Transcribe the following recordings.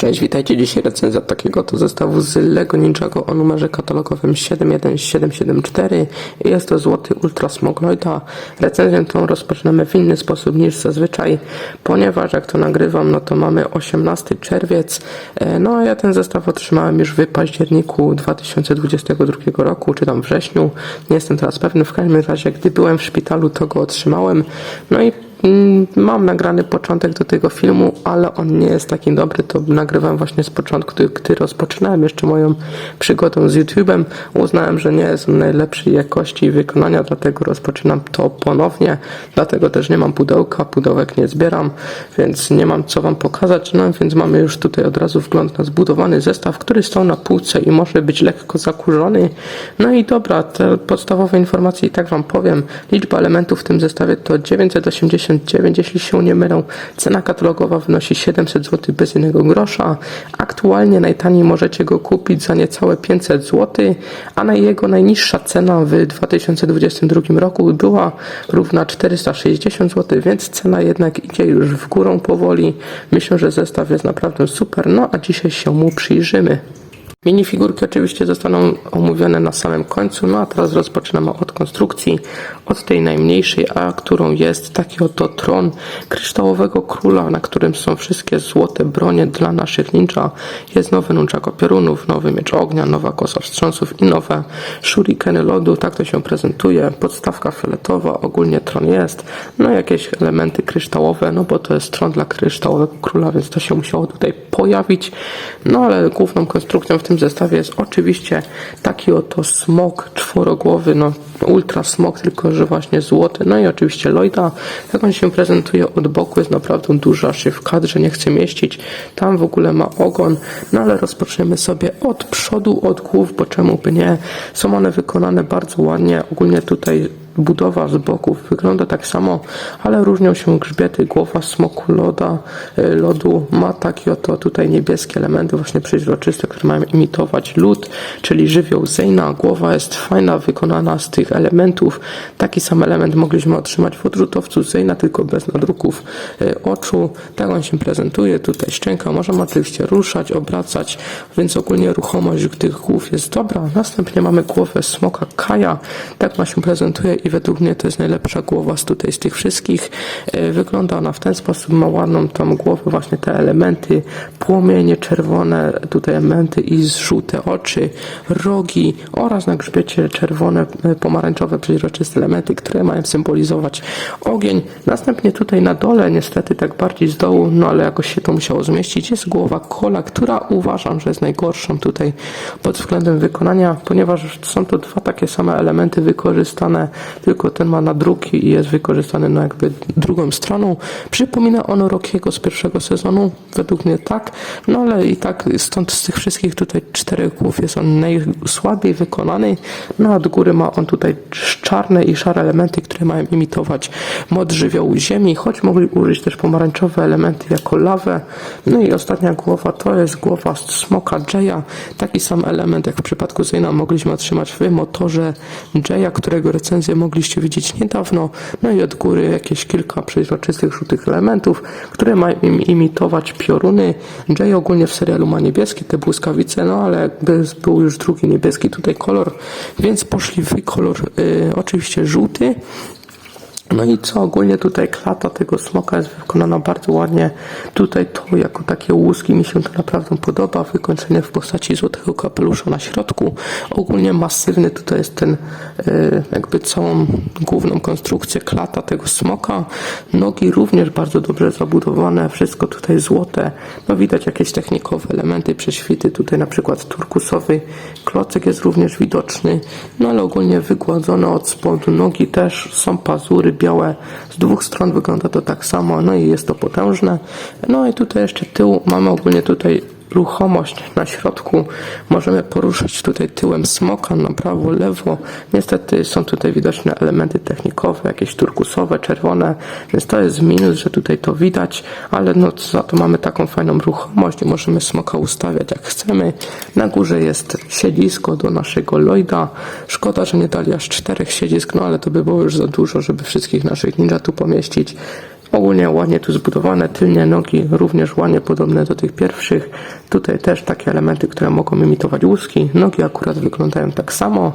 Cześć, witajcie. Dzisiaj recenzja takiego to zestawu z Lego Ninjago o numerze katalogowym 71774. Jest to złoty Ultra Smog Lloyda. Recenzję tą rozpoczynamy w inny sposób niż zazwyczaj, ponieważ jak to nagrywam, no to mamy 18 czerwiec. E, No a ja ten zestaw otrzymałem już w październiku 2022 roku, czy tam wrześniu. Nie jestem teraz pewny. W każdym razie, gdy byłem w szpitalu, to go otrzymałem. No i Mam nagrany początek do tego filmu, ale on nie jest taki dobry. To nagrywam właśnie z początku, gdy, rozpoczynałem jeszcze moją przygodę z YouTube'em. Uznałem, że nie jest najlepszej jakości wykonania, dlatego rozpoczynam to ponownie. Dlatego też nie mam pudełka, pudełek nie zbieram, więc nie mam co Wam pokazać. No więc mamy już tutaj od razu wgląd na zbudowany zestaw, który stał na półce i może być lekko zakurzony. No i dobra, te podstawowe informacje i tak Wam powiem. Liczba elementów w tym zestawie to 980 9, jeśli się nie mylę. Cena katalogowa wynosi 700 zł bez jednego grosza. Aktualnie najtaniej możecie go kupić za niecałe 500 zł, a na jego najniższa cena w 2022 roku była równa 460 zł, więc cena jednak idzie już w górę powoli. Myślę, że zestaw jest naprawdę super, no a dzisiaj się mu przyjrzymy. Minifigurki oczywiście zostaną omówione na samym końcu, no a teraz rozpoczynamy od konstrukcji, od tej najmniejszej, a którą jest taki oto tron kryształowego króla, na którym są wszystkie złote bronie dla naszych ninja. Jest nowy nunchako piorunów, nowy miecz ognia, nowa kosa wstrząsów i nowe shurikeny lodu, tak to się prezentuje. Podstawka fioletowa, ogólnie tron jest, no jakieś elementy kryształowe, no bo to jest tron dla kryształowego króla, więc to się musiało tutaj pojawić, no ale główną konstrukcją w tym zestawie jest oczywiście taki oto smok czworogłowy, no ultra smok, tylko że właśnie złoty, no i oczywiście Lloyda, jak on się prezentuje od boku. Jest naprawdę duży, aż się w kadrze nie chce mieścić, tam w ogóle ma ogon, no ale rozpoczniemy sobie od przodu, od głów, bo czemu by nie, są one wykonane bardzo ładnie, ogólnie tutaj budowa z boków wygląda tak samo, ale różnią się grzbiety. Głowa smoku loda, y, lodu ma takie oto tutaj niebieskie elementy właśnie przeźroczyste, które mają imitować lód, czyli żywioł Zeyna. Głowa jest fajna, wykonana z tych elementów. Taki sam element mogliśmy otrzymać w odrzutowcu Zeyna, tylko bez nadruków y, oczu. Tak on się prezentuje. Tutaj szczęka możemy oczywiście ruszać, obracać, więc ogólnie ruchomość tych głów jest dobra. Następnie mamy głowę smoka Kaja. Tak ona się prezentuje i według mnie to jest najlepsza głowa z tutaj z tych wszystkich. E, Wygląda ona w ten sposób, ma ładną tą głowę, właśnie te elementy, płomienie czerwone, tutaj elementy i żółte oczy, rogi oraz na grzbiecie czerwone, e, pomarańczowe, przeźroczyste elementy, które mają symbolizować ogień. Następnie tutaj na dole, niestety tak bardziej z dołu, no ale jakoś się to musiało zmieścić, jest głowa kola, która uważam, że jest najgorszą tutaj pod względem wykonania, ponieważ są to dwa takie same elementy wykorzystane tylko ten ma nadruki i jest wykorzystany no jakby drugą stroną. Przypomina ono Rockiego z pierwszego sezonu, według mnie tak, no ale i tak stąd z tych wszystkich tutaj czterech głów jest on najsłabiej wykonany, no a od góry ma on tutaj czarne i szare elementy, które mają imitować mod żywiołu ziemi, choć mogli użyć też pomarańczowe elementy jako lawę. No i ostatnia głowa to jest głowa smoka Jaya, taki sam element jak w przypadku Zayna mogliśmy otrzymać w motorze Jaya, którego recenzję mogliście widzieć niedawno. No i od góry jakieś kilka przejrzystych żółtych elementów, które mają im imitować pioruny. Jay ogólnie w serialu ma niebieskie te błyskawice, no ale jakby był już drugi niebieski tutaj kolor, więc poszli w kolor y, oczywiście żółty. No i co ogólnie tutaj klata tego smoka jest wykonana bardzo ładnie. Tutaj to jako takie łuski mi się to naprawdę podoba. Wykończenie w postaci złotego kapelusza na środku. Ogólnie masywny tutaj jest ten e, jakby całą główną konstrukcję klata tego smoka. Nogi również bardzo dobrze zabudowane. Wszystko tutaj złote. No widać jakieś technikowe elementy, prześwity. Tutaj na przykład turkusowy klocek jest również widoczny. No ale ogólnie wygładzone od spodu. Nogi też są pazury białe. Z dwóch stron wygląda to tak samo, no i jest to potężne. No i tutaj jeszcze tył mamy ogólnie tutaj ruchomość na środku. Możemy poruszać tutaj tyłem smoka na prawo, lewo. Niestety są tutaj widoczne elementy technikowe, jakieś turkusowe, czerwone, więc to jest minus, że tutaj to widać, ale no za to mamy taką fajną ruchomość i możemy smoka ustawiać jak chcemy. Na górze jest siedzisko do naszego Lloyda. Szkoda, że nie dali aż czterech siedzisk, no ale to by było już za dużo, żeby wszystkich naszych ninja tu pomieścić. Ogólnie ładnie tu zbudowane, tylnie nogi również ładnie podobne do tych pierwszych. Tutaj też takie elementy, które mogą imitować łuski. Nogi akurat wyglądają tak samo.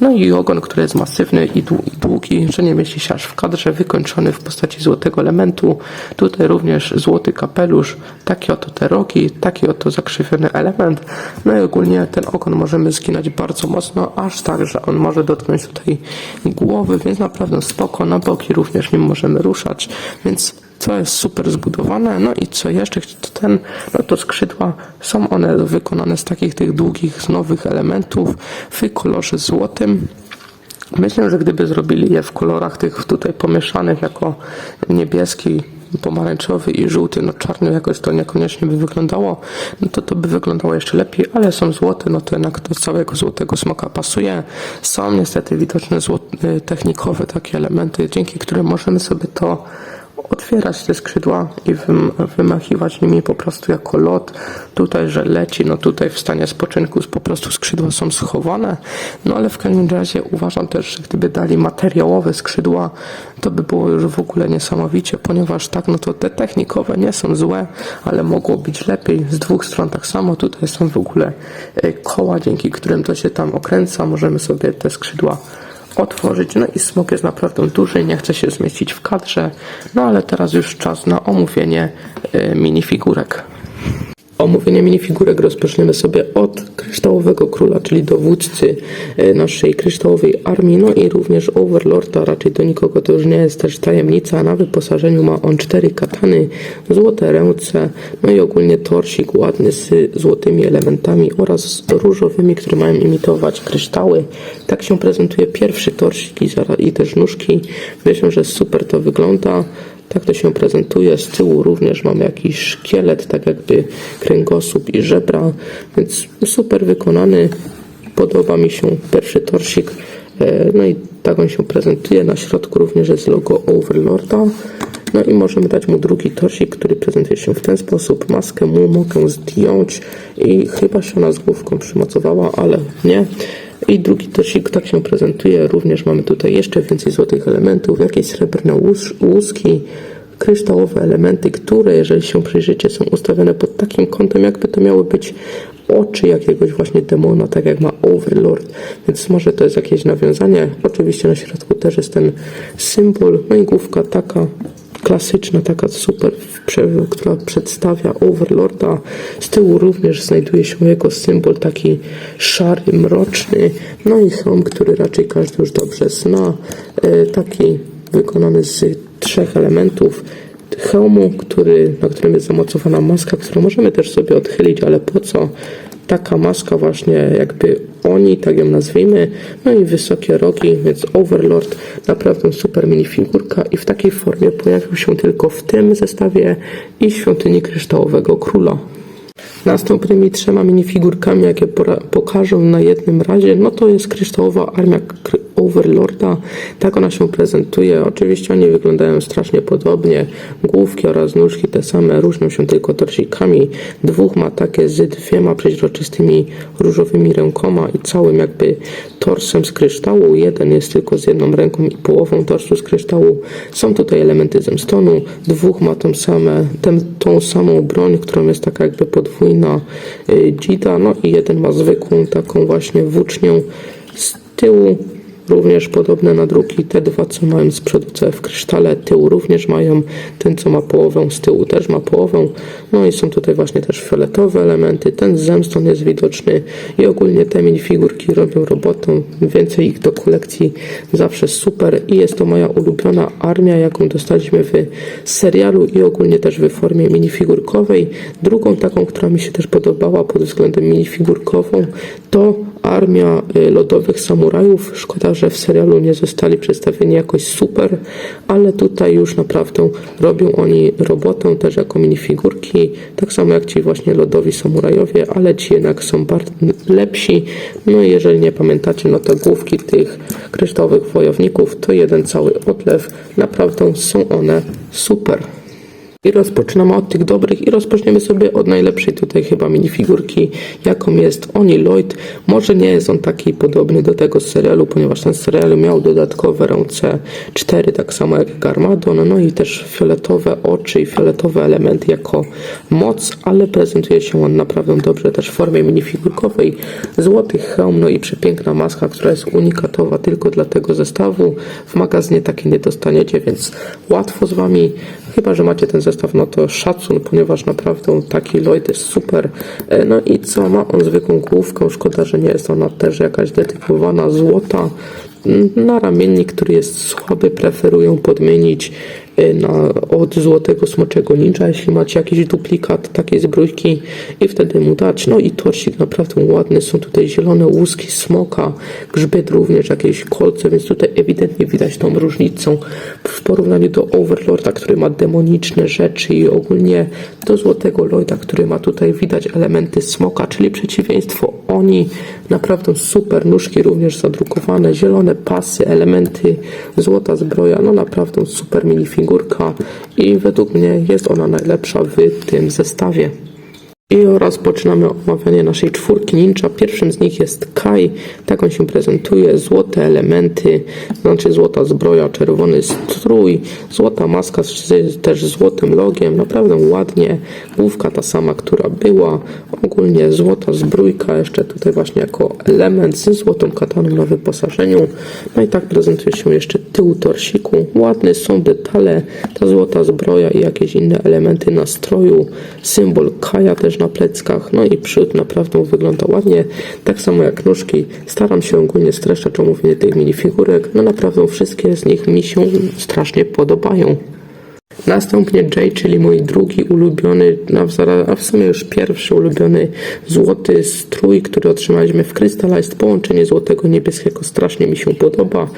No i ogon, który jest masywny i dłu- i długi, że nie mieści się aż w kadrze, wykończony w postaci złotego elementu. Tutaj również złoty kapelusz, takie oto te rogi, taki oto zakrzywiony element. No i ogólnie ten ogon możemy zginać bardzo mocno, aż tak, że on może dotknąć tutaj głowy, więc naprawdę spoko. Na boki również nim możemy ruszać, więc co jest super zbudowane, no i co jeszcze, ten, no to skrzydła, są one wykonane z takich tych długich, nowych elementów w kolorze złotym. Myślę, że gdyby zrobili je w kolorach tych tutaj pomieszanych jako niebieski, pomarańczowy i żółty, no czarny jakoś to niekoniecznie by wyglądało, no to to by wyglądało jeszcze lepiej, ale są złote, no to jednak do całego złotego smoka pasuje. Są niestety widoczne złote, technikowe takie elementy, dzięki którym możemy sobie to otwierać te skrzydła i wym, wymachiwać nimi po prostu jako lot. Tutaj, że leci, no tutaj w stanie spoczynku po prostu skrzydła są schowane. No ale w każdym razie uważam też, że gdyby dali materiałowe skrzydła, to by było już w ogóle niesamowicie, ponieważ tak, no to te technikowe nie są złe, ale mogło być lepiej z dwóch stron tak samo. Tutaj są w ogóle e, koła, dzięki którym to się tam okręca. Możemy sobie te skrzydła otworzyć. No i smok jest naprawdę duży, nie chce się zmieścić w kadrze. No ale teraz już czas na omówienie e, minifigurek. Omówienie minifigurek rozpoczniemy sobie od kryształowego króla, czyli dowódcy e, naszej kryształowej armii, no i również Overlorda, raczej do nikogo to już nie jest też tajemnica. Na wyposażeniu ma on cztery katany, złote ręce, no i ogólnie torsik ładny z złotymi elementami oraz różowymi, które mają imitować kryształy. Tak się prezentuje pierwszy torsik i, też nóżki. Myślę, że super to wygląda. Tak to się prezentuje. Z tyłu również mamy jakiś szkielet, tak jakby kręgosłup i żebra, więc super wykonany. Podoba mi się pierwszy torsik. E, No i tak on się prezentuje. Na środku również jest logo Overlorda. No i możemy dać mu drugi torsik, który prezentuje się w ten sposób. Maskę mu mogę zdjąć i chyba się ona z główką przymocowała, ale nie. I drugi torsik tak się prezentuje. Również mamy tutaj jeszcze więcej złotych elementów, jakieś srebrne łus- łuski, kryształowe elementy, które jeżeli się przyjrzycie są ustawione pod takim kątem, jakby to miały być oczy jakiegoś właśnie demona, tak jak ma Overlord, więc może to jest jakieś nawiązanie. Oczywiście na środku też jest ten symbol, no i główka taka klasyczna, taka super, która przedstawia Overlorda. Z tyłu również znajduje się jego symbol taki szary, mroczny, no i hełm, który raczej każdy już dobrze zna, e, taki wykonany z trzech elementów hełmu, który, na którym jest zamocowana maska, którą możemy też sobie odchylić, ale po co? Taka maska właśnie jakby oni, tak ją nazwijmy, no i wysokie rogi, więc Overlord naprawdę super minifigurka i w takiej formie pojawił się tylko w tym zestawie i Świątyni Kryształowego Króla. Następnymi trzema minifigurkami, jakie pokażę na jednym razie, no to jest kryształowa armia Overlorda. Tak ona się prezentuje. Oczywiście oni wyglądają strasznie podobnie. Główki oraz nóżki te same, różnią się tylko torsikami. Dwóch ma takie z dwiema przeźroczystymi różowymi rękoma i całym jakby torsem z kryształu. Jeden jest tylko z jedną ręką i połową torsu z kryształu. Są tutaj elementy zemstonu. Dwóch ma tą, same, tę, tą samą broń, którą jest taka jakby podwójna y, dzida. No i jeden ma zwykłą taką właśnie włócznię z tyłu. Również podobne na drugi, te dwa co mają z przodu całe w krysztale, tył również mają, ten co ma połowę z tyłu też ma połowę, no i są tutaj właśnie też fioletowe elementy, ten z zemstą jest widoczny i ogólnie te minifigurki robią robotę, więcej ich do kolekcji zawsze super. I jest to moja ulubiona armia, jaką dostaliśmy w serialu i ogólnie też w formie minifigurkowej. Drugą taką, która mi się też podobała pod względem minifigurkową, to armia y, lodowych samurajów. Szkoda, że w serialu nie zostali przedstawieni jakoś super, ale tutaj już naprawdę robią oni robotę też jako minifigurki, tak samo jak ci właśnie lodowi samurajowie, ale ci jednak są lepsi. No i jeżeli nie pamiętacie, no to główki tych kryształowych wojowników to jeden cały odlew. Naprawdę są one super. I rozpoczynamy od tych dobrych i rozpoczniemy sobie od najlepszej tutaj chyba minifigurki, jaką jest Oni Lloyd. Może nie jest on taki podobny do tego serialu, ponieważ ten serial miał dodatkowe ręce 4, tak samo jak Garmadon, no i też fioletowe oczy i fioletowe elementy jako moc, ale prezentuje się on naprawdę dobrze też w formie minifigurkowej. Złoty hełm, no i przepiękna maska, która jest unikatowa tylko dla tego zestawu. W magazynie takiej nie dostaniecie, więc łatwo z Wami. Chyba, że macie ten zestaw, no to szacun, ponieważ naprawdę taki Lloyd jest super. E, No i co, ma on zwykłą główkę, szkoda, że nie jest ona też jakaś detypowana złota. Mm, Na ramiennik, który jest słaby, preferują podmienić na, od złotego smoczego ninja, jeśli macie jakiś duplikat takiej zbrójki i wtedy mu dać. No i torsik naprawdę ładny, są tutaj zielone łuski smoka, grzbiet również, jakieś kolce, więc tutaj ewidentnie widać tą różnicę w porównaniu do Overlorda, który ma demoniczne rzeczy i ogólnie do Złotego Lloyda, który ma tutaj widać elementy smoka, czyli przeciwieństwo. Oni, naprawdę super, nóżki również zadrukowane, zielone pasy, elementy, złota zbroja, no naprawdę super minifigurka i według mnie jest ona najlepsza w tym zestawie. I rozpoczynamy omawianie naszej czwórki ninja. Pierwszym z nich jest Kai. Tak on się prezentuje. Złote elementy, znaczy złota zbroja, czerwony strój, złota maska z też złotym logiem. Naprawdę ładnie. Główka ta sama, która była. Ogólnie złota zbrójka, jeszcze tutaj właśnie jako element z złotą kataną na wyposażeniu. No i tak prezentuje się jeszcze tył torsiku. Ładne są detale, ta złota zbroja i jakieś inne elementy nastroju. Symbol Kaja też na pleckach, no i przód naprawdę wygląda ładnie, tak samo jak nóżki. Staram się ogólnie streszczać omówienie tych minifigurek, no naprawdę wszystkie z nich mi się strasznie podobają. Następnie Jay, czyli mój drugi ulubiony, a w sumie już pierwszy ulubiony złoty strój, który otrzymaliśmy w Crystallized. Połączenie złotego niebieskiego strasznie mi się podoba.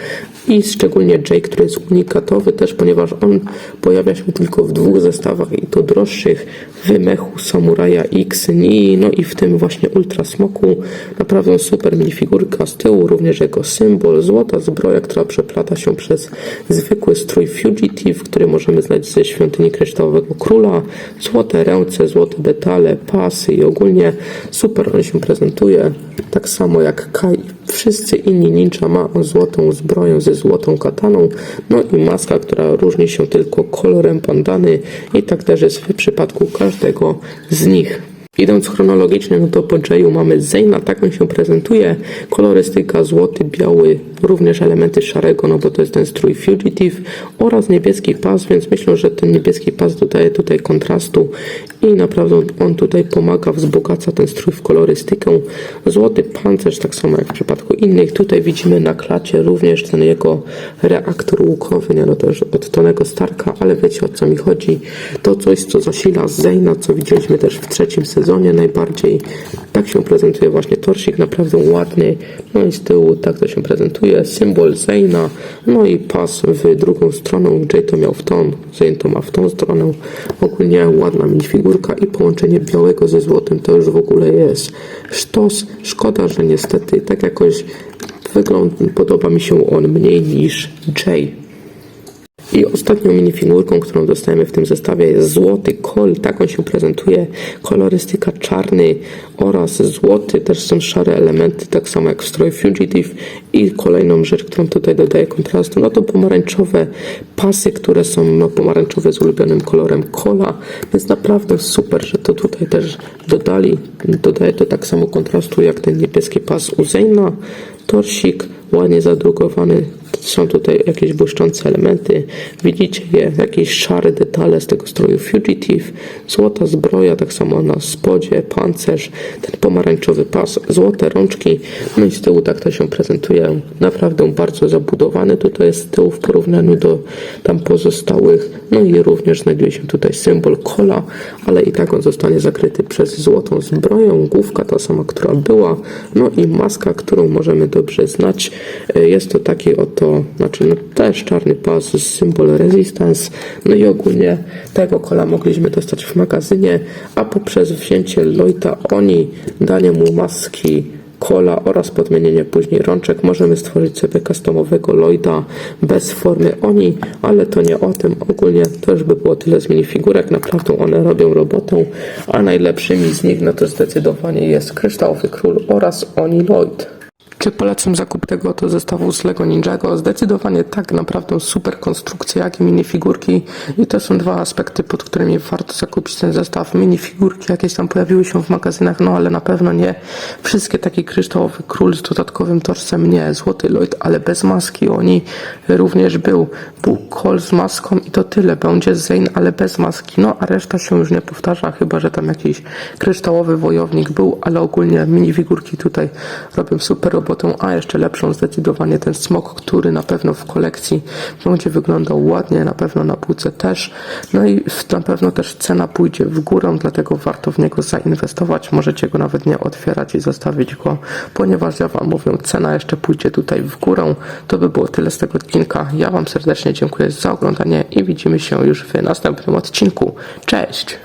I szczególnie Jay, który jest unikatowy też, ponieważ on pojawia się tylko w dwóch zestawach i to droższych w mechu Samuraja X Nii, no i w tym właśnie Ultra Smoku. Naprawdę super minifigurka z tyłu, również jego symbol, złota zbroja, która przeplata się przez zwykły strój Fugitive, który możemy znaleźć ze świątyni Kryształowego Króla, złote ręce, złote detale, pasy i ogólnie super on się prezentuje, tak samo jak Kai. Wszyscy inni ninja ma złotą zbroję ze złotą kataną, no i maska, która różni się tylko kolorem bandany i tak też jest w przypadku każdego z nich. Idąc chronologicznie, no to po Jayu mamy Zayna, tak on się prezentuje. Kolorystyka złoty, biały, również elementy szarego, no bo to jest ten strój Fugitive oraz niebieski pas, więc myślę, że ten niebieski pas dodaje tutaj kontrastu i naprawdę on tutaj pomaga, wzbogaca ten strój w kolorystykę. Złoty pancerz, tak samo jak w przypadku innych. Tutaj widzimy na klacie również ten jego reaktor łukowy, nie no to już od Tonego Starka, ale wiecie o co mi chodzi. To coś, co zasila Zayna, co widzieliśmy też w trzecim sezonie najbardziej. Tak się prezentuje właśnie torsik, naprawdę ładny. No i z tyłu tak to się prezentuje. Symbol Zayna, no i pas w drugą stronę. Jay to miał w tą, Zayn to ma w tą stronę. Ogólnie ładna minifigurka i połączenie białego ze złotym to już w ogóle jest sztos. Szkoda, że niestety tak jakoś wygląd podoba mi się on mniej niż Jay. I ostatnią minifigurką, którą dostajemy w tym zestawie jest złoty kol, tak on się prezentuje, kolorystyka czarny oraz złoty, też są szare elementy, tak samo jak w stroju Fugitive. I kolejną rzecz, którą tutaj dodaję kontrastu, no to pomarańczowe pasy, które są no, pomarańczowe z ulubionym kolorem kola, więc naprawdę super, że to tutaj też dodali, dodaje to tak samo kontrastu jak ten niebieski pas u torsik ładnie zadrukowany, są tutaj jakieś błyszczące elementy, widzicie je, jakieś szare detale z tego stroju Fugitive, złota zbroja, tak samo na spodzie, pancerz, ten pomarańczowy pas, złote rączki, no i z tyłu tak to się prezentuje, naprawdę bardzo zabudowany tutaj jest z tyłu w porównaniu do tam pozostałych, no i również znajduje się tutaj symbol kola, ale i tak on zostanie zakryty przez złotą zbroję, główka ta sama, która była, no i maska, którą możemy dobrze znać, E, jest to taki oto, znaczy no, też czarny pas z symbol Resistance, no i ogólnie tego kola mogliśmy dostać w magazynie, a poprzez wzięcie Lloyda oni, danie mu maski kola oraz podmienienie później rączek. Możemy stworzyć sobie customowego Lloyda bez formy Oni, ale to nie o tym. Ogólnie to już by było tyle z minifigurek. Naprawdę one robią robotę, a najlepszymi z nich no to zdecydowanie jest Kryształowy Król oraz Oni Lloyd. Czy polecam zakup tego oto zestawu z Lego Ninjago? Zdecydowanie tak, naprawdę super konstrukcja, jak i minifigurki. I to są dwa aspekty, pod którymi warto zakupić ten zestaw. Minifigurki jakieś tam pojawiły się w magazynach, no ale na pewno nie wszystkie taki kryształowy król z dodatkowym torsem, nie. Złoty Lloyd, ale bez maski. Oni również był. Był Cole z maską i to tyle. Będzie Zane, ale bez maski. No a reszta się już nie powtarza, chyba że tam jakiś kryształowy wojownik był, ale ogólnie minifigurki tutaj robią super robotę, a jeszcze lepszą zdecydowanie ten smok, który na pewno w kolekcji będzie wyglądał ładnie, na pewno na półce też. No i na pewno też cena pójdzie w górę, dlatego warto w niego zainwestować. Możecie go nawet nie otwierać i zostawić go, ponieważ ja Wam mówię, cena jeszcze pójdzie tutaj w górę. To by było tyle z tego odcinka. Ja Wam serdecznie dziękuję za oglądanie i widzimy się już w następnym odcinku. Cześć!